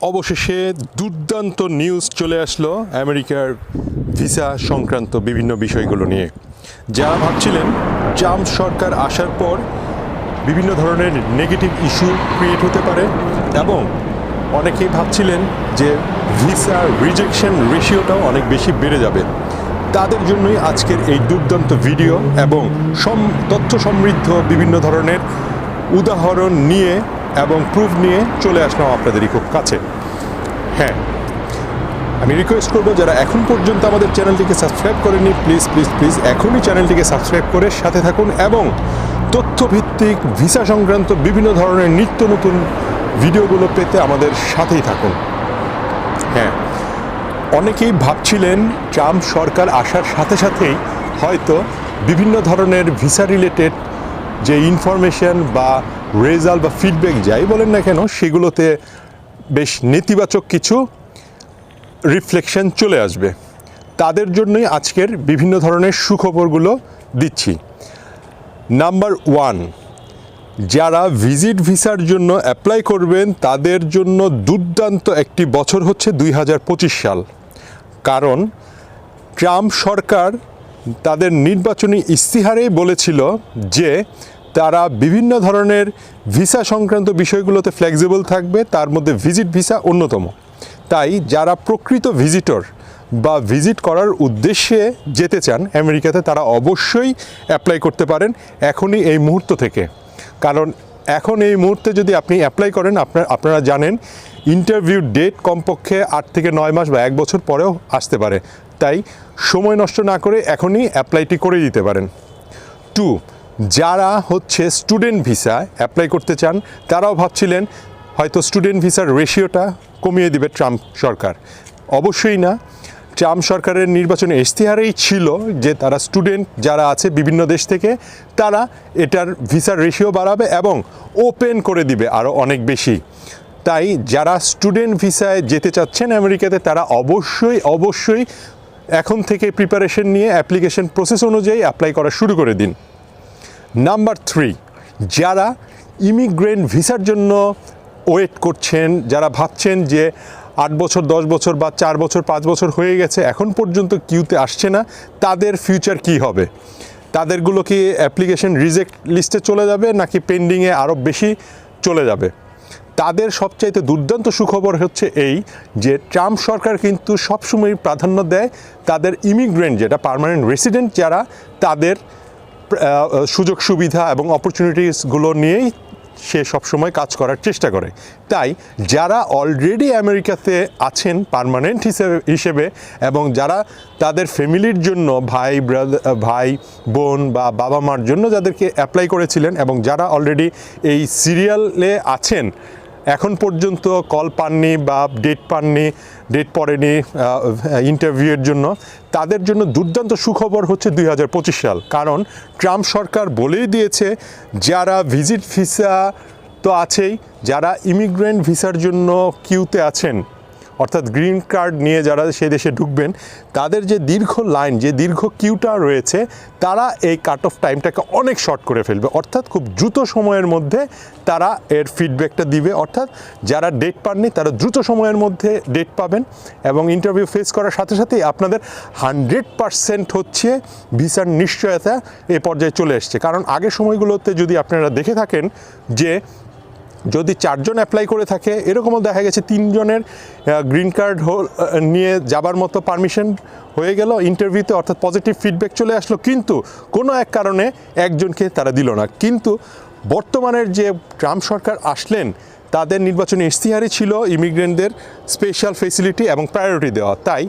অবশেষে দুর্দান্ত নিউজ চলে আসলো আমেরিকার ভিসা সংক্রান্ত বিভিন্ন বিষয়গুলো নিয়ে। যারা ভাবছিলেন ট্রাম্প সরকার আসার পর বিভিন্ন ধরনের নেগেটিভ ইস্যু ক্রিয়েট হতে পারে এবং অনেকেই ভাবছিলেন যে ভিসা রিজেকশন রেশিওটাও অনেক বেশি বেড়ে যাবে। তাদের জন্যই আজকের এই দুর্দান্ত ভিডিও এবং সম, তথ্য সমৃদ্ধ বিভিন্ন ধরনের উদাহরণ নিয়ে এবং প্রুফ নিয়ে চলে আসলাম আপনাদেরই খুব কাছে। হ্যাঁ আমি রিকোয়েস্ট করব যারা এখন পর্যন্ত আমাদের চ্যানেলটিকে সাবস্ক্রাইব করেনি প্লিজ প্লিজ প্লিজ এখনই চ্যানেলটিকে সাবস্ক্রাইব করে সাথে থাকুন এবং তথ্যভিত্তিক ভিসা সংক্রান্ত বিভিন্ন ধরনের নিত্য নতুন ভিডিওগুলো পেতে আমাদের সাথেই থাকুন। হ্যাঁ অনেকেই ভাবছিলেন ট্রাম্প সরকার আসার সাথে সাথেই হয়তো বিভিন্ন ধরনের ভিসা রিলেটেড যে ইনফরমেশন বা রেজাল্ট বা ফিডব্যাক যাই বলেন না কেন, সেগুলোতে বেশ নেতিবাচক কিছু রিফ্লেকশন চলে আসবে। তাদের জন্যই আজকের বিভিন্ন ধরনের সুখবরগুলো দিচ্ছি। নাম্বার ওয়ান, যারা ভিজিট ভিসার জন্য অ্যাপ্লাই করবেন, তাদের জন্য দুর্দান্ত একটি বছর হচ্ছে দুই হাজার পঁচিশ সাল। কারণ ট্রাম্প সরকার তাদের নির্বাচনী ইস্তিহারেই বলেছিল যে তারা বিভিন্ন ধরনের ভিসা সংক্রান্ত বিষয়গুলোতে ফ্লেক্সিবল থাকবে, তার মধ্যে ভিজিট ভিসা অন্যতম। তাই যারা প্রকৃত ভিজিটর বা ভিজিট করার উদ্দেশ্যে যেতে চান, আমেরিকাতে তারা অবশ্যই অ্যাপ্লাই করতে পারেন এখনই এই মুহূর্ত থেকে। কারণ এখন এই মুহূর্তে যদি আপনি অ্যাপ্লাই করেন, আপনার, আপনারা জানেন ইন্টারভিউ ডেট কমপক্ষে আট থেকে নয় মাস বা এক বছর পরেও আসতে পারে। তাই সময় নষ্ট না করে এখনই অ্যাপ্লাইটি করে দিতে পারেন। টু, যারা হচ্ছে স্টুডেন্ট ভিসা অ্যাপ্লাই করতে চান, তারাও ভাবছিলেন হয়তো স্টুডেন্ট ভিসার রেশিওটা কমিয়ে দিবে ট্রাম্প সরকার। অবশ্যই না। ট্রাম্প সরকারের নির্বাচনে ইশতেহারেই ছিল যে তারা স্টুডেন্ট যারা আছে বিভিন্ন দেশ থেকে, তারা এটার ভিসার রেশিও বাড়াবে এবং ওপেন করে দিবে আরও অনেক বেশি। তাই যারা স্টুডেন্ট ভিসায় যেতে চাচ্ছেন আমেরিকাতে, তারা অবশ্যই অবশ্যই এখন থেকে প্রিপারেশন নিয়ে অ্যাপ্লিকেশন প্রসেস অনুযায়ী অ্যাপ্লাই করা শুরু করে দিন। নাম্বার থ্রি যারা ইমিগ্রেন্ট ভিসার জন্য ওয়েট করছেন, যারা ভাবছেন যে আট বছর, দশ বছর বা চার বছর, পাঁচ বছর হয়ে গেছে, এখন পর্যন্ত কিউতে আসছে না, তাদের ফিউচার কি হবে? তাদেরগুলো কি অ্যাপ্লিকেশন রিজেক্ট লিস্টে চলে যাবে, নাকি পেন্ডিংয়ে আরও বেশি চলে যাবে? তাদের সবচাইতে দুর্দান্ত সুখবর হচ্ছে এই যে ট্রাম্প সরকার কিন্তু সবসময় প্রাধান্য দেয় তাদের ইমিগ্রেন্ট যেটা পার্মানেন্ট রেসিডেন্ট যারা, তাদের সুযোগ সুবিধা এবং অপরচুনিটিসগুলো নিয়েই সে সবসময় কাজ করার চেষ্টা করে। তাই যারা অলরেডি আমেরিকাতে আছেন পার্মানেন্ট হিসেবে হিসেবে এবং যারা তাদের ফ্যামিলির জন্য ভাই ব্রাদার ভাই বোন বা বাবা মার জন্য যাদেরকে অ্যাপ্লাই করেছিলেন এবং যারা অলরেডি এই সিরিয়ালে আছেন এখন পর্যন্ত কল পাননি বা ডেট পাননি ডেট পড়েনি ইন্টারভিউয়ের জন্য। তাদের জন্য দুর্দান্ত সুখবর হচ্ছে দুই হাজার পঁচিশ সাল। কারণ ট্রাম্প সরকার বলেই দিয়েছে, যারা ভিজিট ভিসা তো আছেই, যারা ইমিগ্রেন্ট ভিসার জন্য কিউতে আছেন অর্থাৎ গ্রিন কার্ড নিয়ে যারা সে দেশে ঢুকবেন, তাদের যে দীর্ঘ লাইন, যে দীর্ঘ কিউটা রয়েছে, তারা এই কাট অফ টাইমটাকে অনেক শর্ট করে ফেলবে। অর্থাৎ খুব দ্রুত সময়ের মধ্যে তারা এর ফিডব্যাকটা দিবে। অর্থাৎ যারা ডেট পাননি, তারা দ্রুত সময়ের মধ্যে ডেট পাবেন এবং ইন্টারভিউ ফেস করার সাথে সাথেই আপনাদের হান্ড্রেড পারসেন্ট হচ্ছে ভিসার নিশ্চয়তা এ পর্যায়ে চলে এসছে। কারণ আগের সময়গুলোতে যদি আপনারা দেখে থাকেন যে যদি চারজন অ্যাপ্লাই করে থাকে, এরকমও দেখা গেছে তিনজনের গ্রিন কার্ড নিয়ে যাবার মতো পারমিশন হয়ে গেল ইন্টারভিউতে অর্থাৎ পজিটিভ ফিডব্যাক চলে আসলো, কিন্তু কোনো এক কারণে একজনকে তারা দিল না। কিন্তু বর্তমানের যে ট্রাম্প সরকার আসলেন, তাদের নির্বাচনী ইশতেহারই ছিল ইমিগ্রেন্টদের স্পেশাল ফেসিলিটি এবং প্রায়োরিটি দেওয়া। তাই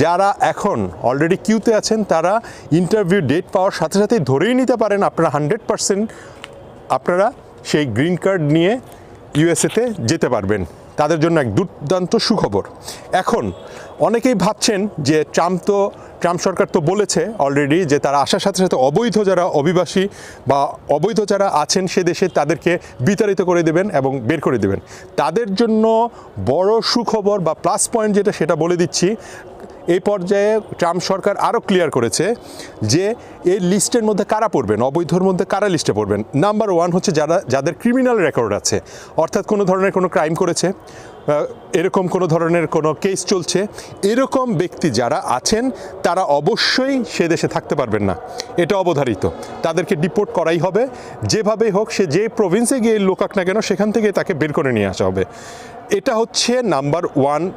যারা এখন অলরেডি কিউতে আছেন, তারা ইন্টারভিউ ডেট পাওয়ার সাথে সাথেই ধরেই নিতে পারেন, আপনারা হান্ড্রেড পারসেন্ট আপনারা সেই গ্রিন কার্ড নিয়ে ইউএসএতে যেতে পারবেন। তাদের জন্য এক দুর্দান্ত সুখবর। এখন অনেকেই ভাবছেন যে ট্রাম্প তো, ট্রাম্প সরকার তো বলেছে অলরেডি যে তারা আসার সাথে সাথে অবৈধ যারা অভিবাসী বা অবৈধ যারা আছেন সে দেশে তাদেরকে বিতাড়িত করে দেবেন এবং বের করে দেবেন। তাদের জন্য বড় সুখবর বা প্লাস পয়েন্ট যেটা সেটা বলে দিচ্ছি এই পর্যায়ে ট্রাম্প সরকার আরও ক্লিয়ার করেছে যে এই লিস্টের মধ্যে কারা পড়বেন? অবৈধর মধ্যে কারা লিস্টে পড়বেন? নাম্বার ওয়ান হচ্ছে যারা, যাদের ক্রিমিনাল রেকর্ড আছে। অর্থাৎ কোনো ধরনের কোনো ক্রাইম করেছে এরকম কোনো ধরনের কোনো কেস চলছে, এরকম ব্যক্তি যারা আছেন, তারা অবশ্যই সে দেশে থাকতে পারবেন না। এটা অবধারিত। তাদেরকে ডিপোর্ট করাই হবে। যেভাবেই হোক, সে যে প্রভিন্সে গিয়ে লোকাক না কেন, সেখান থেকে তাকে বের করে নিয়ে আসা হবে। এটা হচ্ছে নাম্বার ওয়ান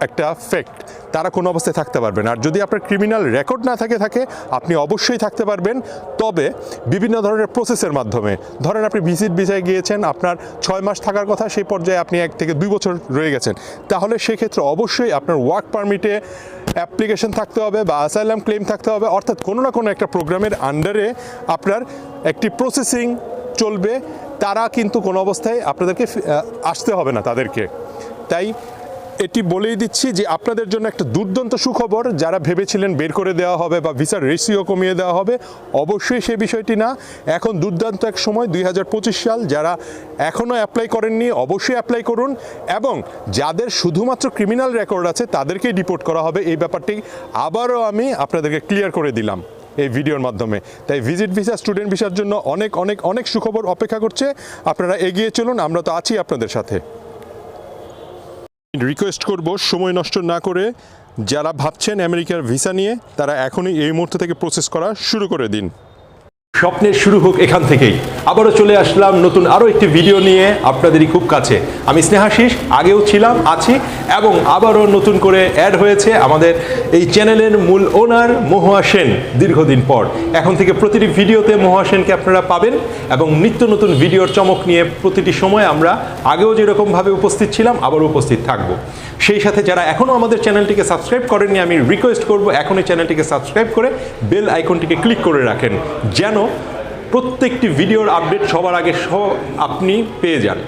একটা ফ্যাক্ট তারা কোনো অবস্থায় থাকতে পারবেন আর যদি আপনার ক্রিমিনাল রেকর্ড না থাকে থাকে, আপনি অবশ্যই থাকতে পারবেন। তবে বিভিন্ন ধরনের প্রসেসের মাধ্যমে। ধরেন আপনি ভিজিট ভিসায় গিয়েছেন, আপনার ছয় মাস থাকার কথা, সেই পর্যায়ে আপনি এক থেকে দুই বছর রয়ে গেছেন। তাহলে সেক্ষেত্রে অবশ্যই আপনার ওয়ার্ক পারমিটে অ্যাপ্লিকেশন থাকতে হবে বা অ্যাসাইলাম ক্লেম থাকতে হবে। অর্থাৎ কোনো না কোনো একটা প্রোগ্রামের আন্ডারে আপনার একটি প্রসেসিং চলবে। তারা কিন্তু কোনো অবস্থায় আপনাদেরকে আসতে হবে না তাদেরকে। তাই এটি বলেই দিচ্ছি যে আপনাদের জন্য একটা দুর্দান্ত সুখবর, যারা ভেবেছিলেন বের করে দেওয়া হবে বা ভিসার রেশিও কমিয়ে দেওয়া হবে, অবশ্যই সে বিষয়টি না। এখন দুর্দান্ত এক সময়, দুই হাজার পঁচিশ সাল, যারা এখনও অ্যাপ্লাই করেননি, অবশ্যই অ্যাপ্লাই করুন। এবং যাদের শুধুমাত্র ক্রিমিনাল রেকর্ড আছে, তাদেরকেই ডিপোর্ট করা হবে। এই ব্যাপারটি আবারও আমি আপনাদেরকে ক্লিয়ার করে দিলাম এই ভিডিওর মাধ্যমে। তাই ভিজিট ভিসা স্টুডেন্ট ভিসার জন্য অনেক অনেক অনেক সুখবর অপেক্ষা করছে। আপনারা এগিয়ে চলুন, আমরা তো আছি আপনাদের সাথে। রিকোয়েস্ট করব সময় নষ্ট না করে যারা ভাবছেন আমেরিকার ভিসা নিয়ে, তারা এখনই এই মুহূর্ত থেকে প্রসেস করা শুরু করে দিন। স্বপ্নের শুরু হোক এখান থেকেই। আবারও চলে আসলাম নতুন আরও একটি ভিডিও নিয়ে আপনাদেরই খুব কাছে। আমি স্নেহাশিস, আগেও ছিলাম, আছি এবং আবারও নতুন করে অ্যাড হয়েছে আমাদের এই চ্যানেলের মূল ওনার মহুয়া সেন দীর্ঘদিন পর। এখন থেকে প্রতিটি ভিডিওতে মহুয়া সেনকে আপনারা পাবেন এবং নিত্য নতুন ভিডিওর চমক নিয়ে প্রতিটি সময় আমরা আগেও যেরকমভাবে উপস্থিত ছিলাম, আবারও উপস্থিত থাকব। সেই সাথে যারা এখনও আমাদের চ্যানেলটিকে সাবস্ক্রাইব করেননি, আমি রিকোয়েস্ট করব এখনই চ্যানেলটিকে সাবস্ক্রাইব করে বেল আইকনটিকে ক্লিক করে রাখেন, যেন প্রত্যেকটি ভিডিওর আপডেট সবার আগে সব আপনি পেয়ে যান।